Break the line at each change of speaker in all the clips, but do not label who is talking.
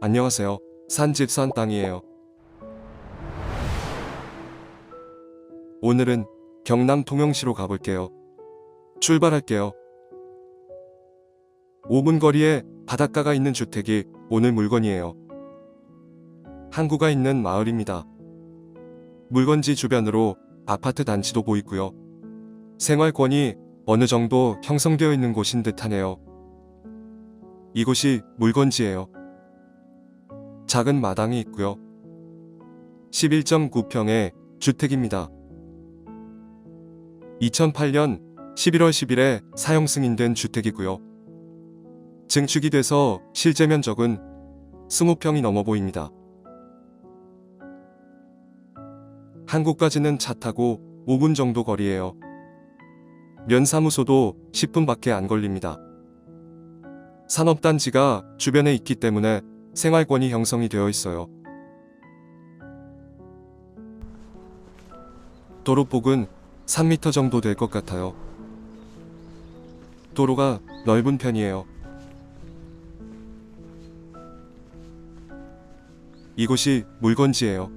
안녕하세요. 산 집 산 땅이에요. 오늘은 경남 통영시로 가볼게요. 출발할게요. 5분 거리에 바닷가가 있는 주택이 오늘 물건이에요. 항구가 있는 마을입니다. 물건지 주변으로 아파트 단지도 보이고요. 생활권이 어느 정도 형성되어 있는 곳인 듯하네요. 이곳이 물건지예요. 작은 마당이 있고요. 11.9평의 주택입니다. 2008년 11월 10일에 사용 승인된 주택이고요. 증축이 돼서 실제 면적은 20평이 넘어 보입니다. 한국까지는 차 타고 5분 정도 거리예요. 면사무소도 10분밖에 안 걸립니다. 산업단지가 주변에 있기 때문에 생활권이 형성이 되어 있어요. 도로폭은 3m 정도 될 것 같아요. 도로가 넓은 편이에요. 이곳이 물건지예요.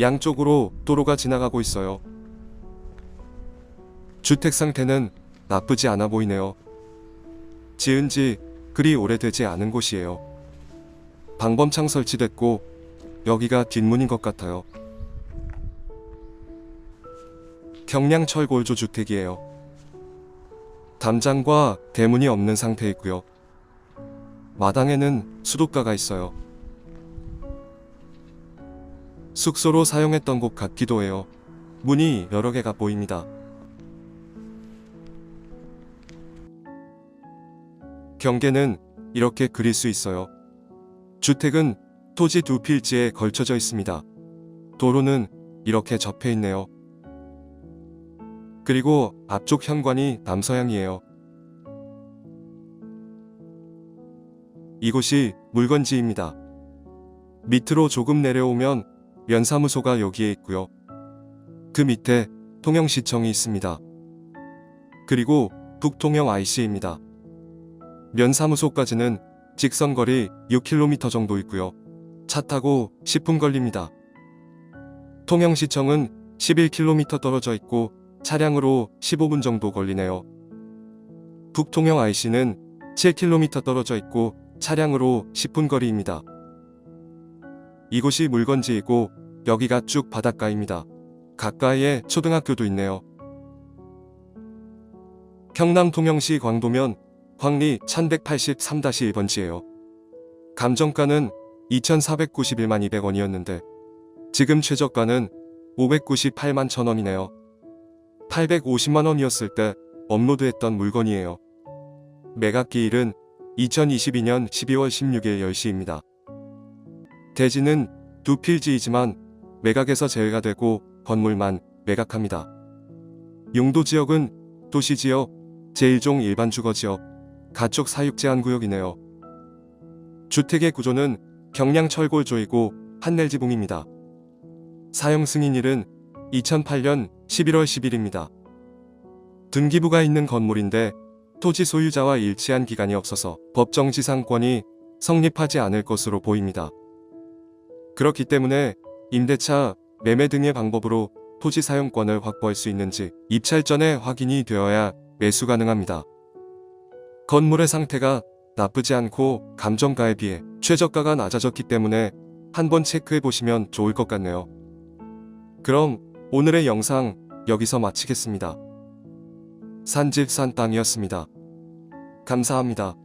양쪽으로 도로가 지나가고 있어요. 주택 상태는 나쁘지 않아 보이네요. 지은 지 그리 오래되지 않은 곳이에요. 방범창 설치됐고 여기가 뒷문인 것 같아요. 경량철 골조 주택이에요. 담장과 대문이 없는 상태이고요. 마당에는 수도가가 있어요. 숙소로 사용했던 곳 같기도 해요. 문이 여러 개가 보입니다. 경계는 이렇게 그릴 수 있어요. 주택은 토지 두 필지에 걸쳐져 있습니다. 도로는 이렇게 접해 있네요. 그리고 앞쪽 현관이 남서향이에요. 이곳이 물건지입니다. 밑으로 조금 내려오면 면사무소가 여기에 있고요. 그 밑에 통영시청이 있습니다. 그리고 북통영 IC입니다. 면사무소까지는 직선 거리 6km 정도 있고요. 차 타고 10분 걸립니다. 통영시청은 11km 떨어져 있고 차량으로 15분 정도 걸리네요. 북통영 IC는 7km 떨어져 있고 차량으로 10분 거리입니다. 이곳이 물건지이고 여기가 쭉 바닷가입니다. 가까이에 초등학교도 있네요. 경남 통영시 광도면 광리 1183-1번지예요. 감정가는 2,491만 200원이었는데 지금 최저가는 598만 1000원이네요. 850만 원이었을 때 업로드했던 물건이에요. 매각기일은 2022년 12월 16일 10시입니다. 대지는 두 필지이지만 매각에서 제외가 되고 건물만 매각합니다. 용도 지역은 도시지역, 제1종 일반 주거지역, 가축 사육 제한 구역이네요. 주택의 구조는 경량 철골조이고 판넬 지붕입니다. 사용 승인일은 2008년 11월 10일입니다. 등기부가 있는 건물인데 토지 소유자와 일치한 기간이 없어서 법정 지상권이 성립하지 않을 것으로 보입니다. 그렇기 때문에 임대차, 매매 등의 방법으로 토지 사용권을 확보할 수 있는지 입찰 전에 확인이 되어야 매수 가능합니다. 건물의 상태가 나쁘지 않고 감정가에 비해 최저가가 낮아졌기 때문에 한번 체크해 보시면 좋을 것 같네요. 그럼 오늘의 영상 여기서 마치겠습니다. 산집 산 땅이었습니다. 감사합니다.